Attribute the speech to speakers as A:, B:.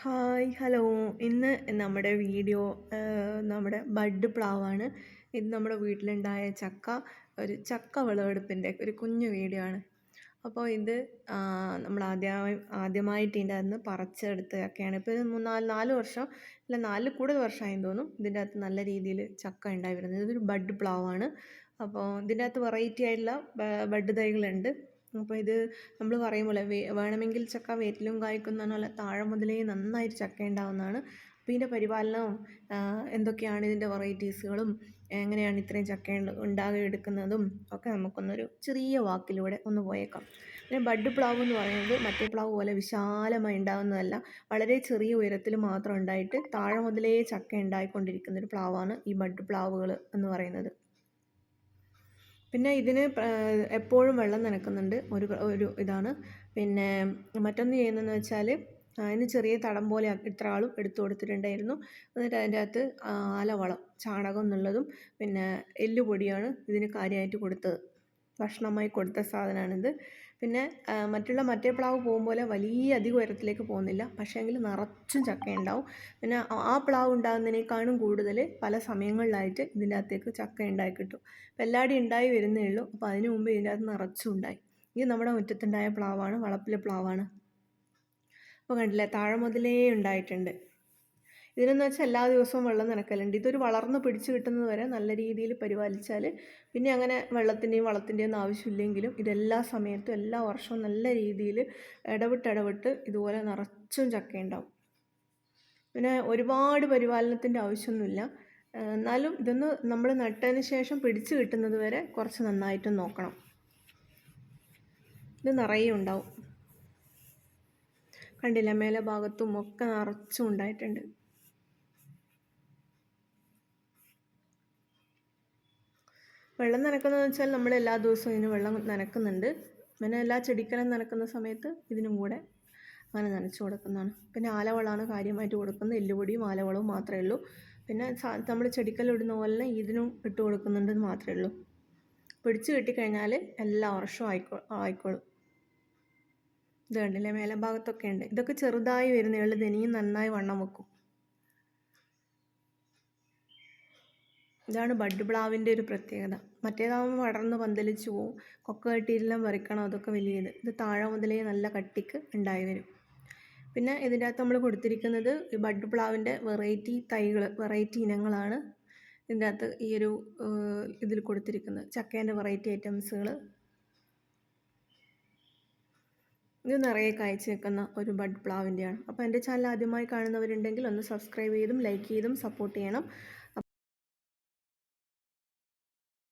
A: Hi hello ഇന്ന് നമ്മുടെ video നമ്മുടെ ബഡ് പ്ലാവാണ്. ഇത് നമ്മുടെ വീട്ടിലുണ്ടായ ചക്ക ഒരു ചക്ക വിളവെടുപ്പിന്റെ ഒരു കുഞ്ഞു വീഡിയോ ആണ്. അപ്പോൾ ഇത് നമ്മൾ ആദ്യമായി ആദ്യമായിട്ട് ഇതിന്റെ അകത്ത് പറിച്ചെടുത്ത ചക്കയാണ് ഇപ്പോൾ ഇത് മൂന്നാൽ നാല് വർഷം അല്ല നാല് കൂടുതൽ വർഷമായെന്ന് തോന്നും ഇതിന്റെ അകത്ത് നല്ല രീതിയിൽ ചക്ക ഉണ്ടായി വരുന്നത്. ഇതൊരു ബഡ് പ്ലാവാണ്. അപ്പോൾ ഇതിന്റെ അകത്ത് വെറൈറ്റി ആയിട്ടുള്ള ബഡ് തൈകളുണ്ട്. അപ്പോൾ ഇത് നമ്മൾ പറയും പോലെ വേണമെങ്കിൽ ചക്ക വേറ്റിലും കായ്ക്കും എന്ന് താഴെ മുതലേ നന്നായിട്ട് ചക്ക ഉണ്ടാവുന്നതാണ് അപ്പോൾ ഇതിന്റെ പരിപാലനവും എന്തൊക്കെയാണ് ഇതിന്റെ വെറൈറ്റീസുകളും എങ്ങനെയാണ് ഇത്രയും ചക്ക ഉണ്ടാകെ എടുക്കുന്നതും ഒക്കെ നമുക്കൊന്നൊരു ചെറിയ വാക്കിലൂടെ ഒന്ന് പോയേക്കാം. പിന്നെ ബഡ് പ്ലാവ് എന്ന് പറയുന്നത് മറ്റേ പ്ലാവ് പോലെ വിശാലമായി ഉണ്ടാകുന്നതല്ല വളരെ ചെറിയ ഉയരത്തിൽ മാത്രം ഉണ്ടായിട്ട് താഴെ മുതലേ ചക്ക ഉണ്ടായിക്കൊണ്ടിരിക്കുന്ന ഒരു പ്ലാവാണ് ഈ ബഡ് പ്ലാവുകൾ എന്ന് പറയുന്നത്. പിന്നെ ഇതിന് എപ്പോഴും വെള്ളം നനക്കുന്നുണ്ട്. ഒരു ഒരു ഇതാണ്. പിന്നെ മറ്റൊന്ന് ചെയ്യുന്നതെന്ന് വെച്ചാൽ അതിന് ചെറിയ തടം പോലെ ഇത്ര ആളും എടുത്തു കൊടുത്തിട്ടുണ്ടായിരുന്നു. എന്നിട്ട് അതിന്റെ അകത്ത് ആലവളം ചാണകം എന്നുള്ളതും പിന്നെ എല്ലുപൊടിയാണ് ഇതിന് കാര്യമായിട്ട് കൊടുത്തത്. ഭക്ഷണമായി കൊടുത്ത സാധനമാണിത് പിന്നെ മറ്റുള്ള മറ്റേ പ്ലാവ് പോകും പോലെ വലിയ അധികം ഉയരത്തിലേക്ക് പോകുന്നില്ല. പക്ഷേ എങ്കിൽ നിറച്ചും ചക്ക ഉണ്ടാവും പിന്നെ ആ പ്ലാവ് ഉണ്ടാകുന്നതിനേക്കാളും കൂടുതൽ പല സമയങ്ങളിലായിട്ട് ഇതിന്റെ അകത്തേക്ക് ചക്ക ഉണ്ടായി കിട്ടും. അപ്പോൾ എല്ലാടി ഉണ്ടായി വരുന്നേ ഉള്ളൂ. അപ്പോൾ അതിനു മുമ്പ് ഇതിന്റെ അകത്ത് നിറച്ചും ഉണ്ടായി. ഇത് നമ്മുടെ മുറ്റത്തുണ്ടായ പ്ലാവാണ് വളപ്പിലെ പ്ലാവാണ്. അപ്പോൾ കണ്ടില്ലേ താഴെ മുതലേ ഉണ്ടായിട്ടുണ്ട്. ഇതിനെന്ന് വെച്ചാൽ എല്ലാ ദിവസവും വെള്ളം നനക്കലുണ്ട്. ഇതൊരു വളർന്ന് പിടിച്ചു കിട്ടുന്നത് വരെ നല്ല രീതിയിൽ പരിപാലിച്ചാൽ പിന്നെ അങ്ങനെ വെള്ളത്തിന്റെയും വളത്തിന്റെയും ഒന്നും ആവശ്യമില്ലെങ്കിലും ഇതെല്ലാ സമയത്തും എല്ലാ വർഷവും നല്ല രീതിയിൽ ഇടവിട്ട് ഇടവിട്ട് ഇതുപോലെ നിറച്ചും ചക്കയുണ്ടാവും. പിന്നെ ഒരുപാട് പരിപാലനത്തിന്റെ ആവശ്യമൊന്നുമില്ല. എന്നാലും ഇതൊന്ന് നമ്മൾ നട്ടതിന് ശേഷം പിടിച്ചു കിട്ടുന്നത് വരെ കുറച്ച് നന്നായിട്ട് നോക്കണം. ഇത് നിറയെ ഉണ്ടാവും. കണ്ടില്ല? മേലെ ഭാഗത്തും ഒക്കെ നിറച്ചും ഉണ്ടായിട്ടുണ്ട്. വെള്ളം നനക്കുന്നതെന്ന് വെച്ചാൽ നമ്മൾ എല്ലാ ദിവസവും ഇതിന് വെള്ളം നനക്കുന്നുണ്ട് പിന്നെ എല്ലാ ചെടിക്കലും നനക്കുന്ന സമയത്ത് ഇതിനും കൂടെ അങ്ങനെ നനച്ചു കൊടുക്കുന്നതാണ്. പിന്നെ ആലവളമാണ് കാര്യമായിട്ട് കൊടുക്കുന്നത്. എല്ലുപൊടിയും ആലവളവും മാത്രമേ ഉള്ളൂ. പിന്നെ നമ്മൾ ചെടിക്കല്ലിടുന്ന പോലെ ഇതിനും ഇട്ട് കൊടുക്കുന്നുണ്ടെന്ന് മാത്രമേ ഉള്ളൂ. പിടിച്ച് കിട്ടിക്കഴിഞ്ഞാൽ എല്ലാ വർഷവും ആയിക്കോ ആയിക്കോളും. ഇത് കണ്ടില്ലേ മേലെ ഭാഗത്തൊക്കെ ഉണ്ട്. ഇതൊക്കെ ചെറുതായി വരുന്നേ ഇനിയും നന്നായി വണ്ണം വെക്കും. ഇതാണ് ബഡ് പ്ലാവിന്റെ ഒരു പ്രത്യേകത. മറ്റേതാകുമ്പോൾ പടർന്ന് പന്തലിച്ച് പോവും. കൊക്ക കെട്ടിയിട്ടെല്ലാം പറിക്കണം. അതൊക്കെ വലിയത്. ഇത് താഴെ മുതലേ നല്ല കട്ടിക്ക് ഉണ്ടായി വരും. പിന്നെ ഇതിന്റെ അകത്ത് നമ്മൾ കൊടുത്തിരിക്കുന്നത് ഈ ബഡ് പ്ലാവിന്റെ വെറൈറ്റി തൈകൾ വെറൈറ്റി ഇനങ്ങളാണ് ഇതിന്റെ അകത്ത് ഈ ഒരു ഇതിൽ കൊടുത്തിരിക്കുന്നത്. ചക്കേന്റെ വെറൈറ്റി ഐറ്റംസുകൾ ഇത് നിറയെ കാഴ്ച നിൽക്കുന്ന ഒരു ബഡ് പ്ലാവിന്റെയാണ് അപ്പോൾ എന്റെ ചാനൽ ആദ്യമായി കാണുന്നവരുണ്ടെങ്കിൽ ഒന്ന് സബ്സ്ക്രൈബ് ചെയ്തും ലൈക്ക് ചെയ്തും സപ്പോർട്ട് ചെയ്യണം.